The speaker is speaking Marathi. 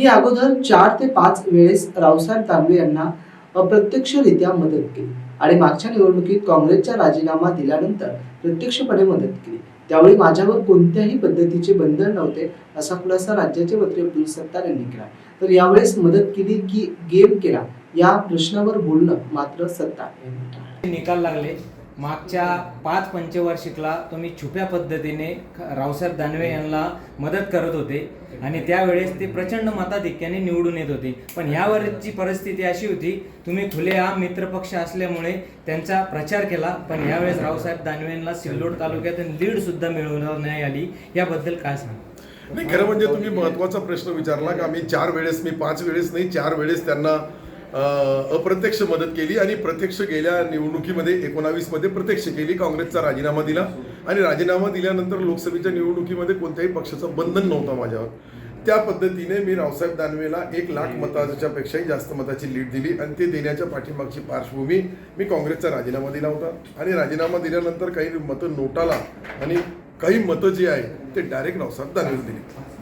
मी अगोदर चार ते पाच वेळेस रावसाहेब दानवे यांना अप्रत्यक्षरित्या मदत केली आणि मागच्या निवडणुकीत काँग्रेसचा राजीनामा दिल्यानंतर प्रत्यक्षपणे मदत केली. त्यावेळी माझ्यावर कोणत्याही पद्धतीचे बंधन नव्हते असा खुलासा राज्याचे मंत्री अब्दुल सत्तार यांनी केला. तर यावेळेस मदत केली की गेम केला या प्रश्नावर बोलणं मात्र सत्तार यांनी निकाल लागले. मागच्या पाच पंचवार्षिकला तुम्ही छुप्या पद्धतीने रावसाहेब दानवे यांना मदत करत होते. आणि त्यावेळेस ते प्रचंड मताधिक्याने निवडून येत होते. पण यावरची परिस्थिती अशी होती तुम्ही खुलेआम मित्रपक्ष असल्यामुळे त्यांचा प्रचार केला पण यावेळेस रावसाहेब दानवेंना सिल्लोड तालुक्यातून लीड सुद्धा मिळवण्यात नाही आली. याबद्दल काय सांग? नाही खरं म्हणजे तुम्ही महत्त्वाचा प्रश्न विचारला का? मी चार वेळेस मी पाच वेळेस नाही चार वेळेस त्यांना अप्रत्यक्ष मदत केली आणि प्रत्यक्ष गेल्या निवडणुकीमध्ये एकोणावीसमध्ये प्रत्यक्ष केली. काँग्रेसचा राजीनामा दिला. आणि राजीनामा दिल्यानंतर लोकसभेच्या निवडणुकीमध्ये कोणत्याही पक्षाचं बंधन नव्हतं माझ्यावर. त्या पद्धतीने मी रावसाहेब दानवेला एक लाख मताच्या पेक्षाही जास्त मताची लीड दिली आणि ते देण्याच्या पाठीमागची पार्श्वभूमी मी काँग्रेसचा राजीनामा दिला होता. आणि राजीनामा दिल्यानंतर काही मतं नोटाला आणि काही मतं जी आहे ते डायरेक्ट रावसाहेब दानवेला दिली.